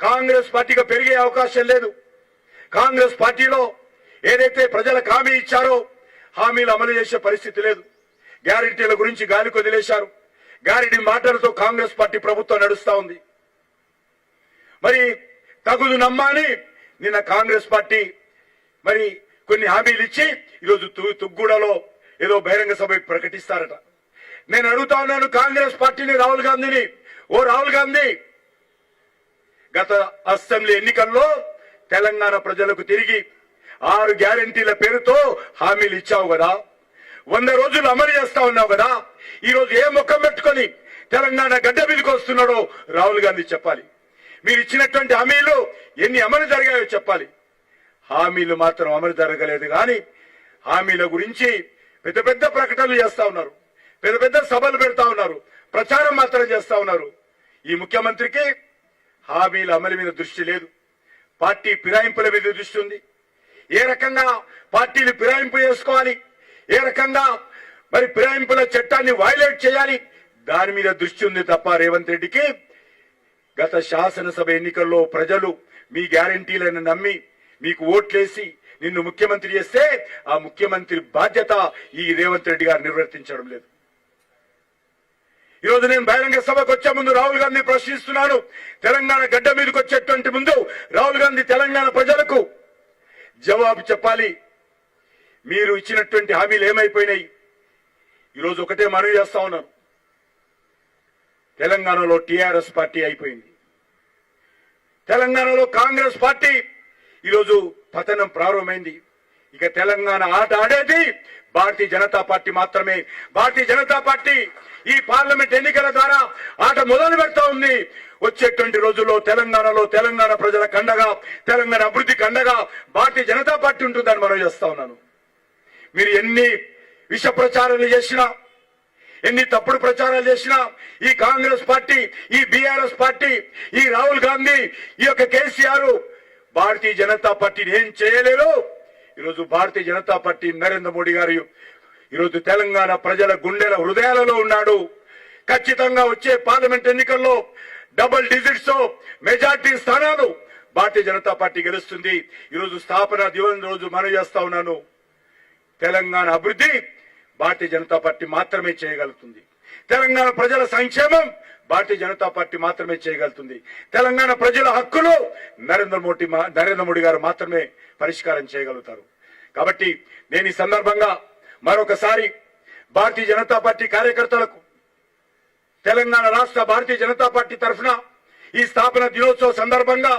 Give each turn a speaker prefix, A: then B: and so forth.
A: కాంగ్రెస్ పార్టీగా పెరిగే అవకాశం లేదు. కాంగ్రెస్ పార్టీలో ఏదైతే ప్రజలకు హామీ ఇచ్చారో హామీలు అమలు చేసే పరిస్థితి లేదు. గ్యారెంటీల గురించి గాలి కొదిలేశారు. గ్యారంటీ మాటలతో కాంగ్రెస్ పార్టీ ప్రభుత్వం నడుస్తా ఉంది. మరి తగుదు నమ్మాని నిన్న కాంగ్రెస్ పార్టీ మరి కొన్ని హామీలు ఇచ్చి ఈరోజు తు- తుగ్గూడలో ఏదో బహిరంగ సభ ప్రకటిస్తారట. నేను అడుగుతా ఉన్నాను కాంగ్రెస్ పార్టీని రాహుల్ గాంధీని. ఓ రాహుల్ గాంధీ గత అసెంబ్లీ ఎన్నికల్లో తెలంగాణ ప్రజలకు తిరిగి ఆరు గ్యారంటీల పేరుతో హామీలు ఇచ్చావు కదా. వంద రోజులు అమలు చేస్తా ఉన్నావు కదా. ఈ రోజు ఏ ముఖం పెట్టుకొని తెలంగాణ గడ్డ మీదకి వస్తున్నాడో రాహుల్ గాంధీ చెప్పాలి. మీరు ఇచ్చినటువంటి హామీలు ఎన్ని అమలు జరిగాయో చెప్పాలి. హామీలు మాత్రం అమలు జరగలేదు కానీ హామీల గురించి పెద్ద పెద్ద ప్రకటనలు చేస్తా ఉన్నారు. పెద్ద పెద్ద సభలు పెడతా ఉన్నారు. ప్రచారం మాత్రం చేస్తా ఉన్నారు. ఈ ముఖ్యమంత్రికి హామీల అమలు మీద దృష్టి లేదు. పార్టీ ఫిరాయింపుల మీద దృష్టి ఉంది. ఏ రకంగా పార్టీలు ఫిరాయింపు చేసుకోవాలి? ఏ రకంగా మరి ఫిరాయింపుల చట్టాన్ని వైలేట్ చేయాలి? దాని మీద దృష్టి ఉంది తప్ప రేవంత్ రెడ్డికి గత శాసనసభ ఎన్నికల్లో ప్రజలు మీ గ్యారంటీలను నమ్మి మీకు ఓట్లేసి నిన్ను ముఖ్యమంత్రి చేస్తే ఆ ముఖ్యమంత్రి బాధ్యత ఈ రేవంత్ రెడ్డి గారు నిర్వర్తించడం లేదు. ఈ రోజు నేను బహిరంగ సభకు వచ్చే ముందు రాహుల్ గాంధీ ప్రశ్నిస్తున్నాను. తెలంగాణ గడ్డ మీదకి వచ్చేటువంటి ముందు రాహుల్ గాంధీ తెలంగాణ ప్రజలకు జవాబు చెప్పాలి. మీరు ఇచ్చినటువంటి హామీలు ఏమైపోయినాయి? ఈరోజు ఒకటే మనవి చేస్తా ఉన్నాను. తెలంగాణలో టీఆర్ఎస్ పార్టీ అయిపోయింది. తెలంగాణలో కాంగ్రెస్ పార్టీ ఈరోజు పతనం ప్రారంభమైంది. ఇక తెలంగాణ ఆట ఆడేది. భారతీయ జనతా పార్టీ మాత్రమే. భారతీయ జనతా పార్టీ ఈ పార్లమెంట్ ఎన్నికల ద్వారా ఆట మొదలు పెడతా ఉంది. వచ్చేటువంటి రోజుల్లో తెలంగాణలో తెలంగాణ ప్రజల కండగా తెలంగాణ అభివృద్ధి కండగా భారతీయ జనతా పార్టీ ఉంటుందని మనం చేస్తా ఉన్నాను. మీరు ఎన్ని విష ప్రచారాలు చేసినా ఎన్ని తప్పుడు ప్రచారాలు చేసినా ఈ కాంగ్రెస్ పార్టీ ఈ బీఆర్ఎస్ పార్టీ ఈ రాహుల్ గాంధీ ఈ యొక్క కేసీఆర్ భారతీయ జనతా పార్టీని ఏం చేయలేరు. ఈరోజు భారతీయ జనతా పార్టీ నరేంద్ర మోడీ గారు ఈరోజు తెలంగాణ ప్రజల గుండెల హృదయాలలో ఉన్నాడు. ఖచ్చితంగా వచ్చే పార్లమెంట్ ఎన్నికల్లో డబుల్ డిజిట్స్ మెజార్టీ స్థానాలు భారతీయ జనతా పార్టీ గెలుస్తుంది. ఈరోజు స్థాపన దివం రోజు మనం చేస్తా ఉన్నాను. తెలంగాణ అభివృద్ధి భారతీయ జనతా పార్టీ మాత్రమే చేయగలుగుతుంది. తెలంగాణ ప్రజల సంక్షేమం భారతీయ జనతా పార్టీ మాత్రమే చేయగలుగుతుంది. తెలంగాణ ప్రజల హక్కులు నరేంద్ర మోడీ నరేంద్ర మోడీ గారు మాత్రమే పరిష్కారం చేయగలుగుతారు. కాబట్టి నేను ఈ సందర్భంగా మరొకసారి భారతీయ జనతా పార్టీ కార్యకర్తలకు తెలంగాణ రాష్ట్ర భారతీయ జనతా పార్టీ తరఫున ఈ స్థాపన దినోత్సవ సందర్భంగా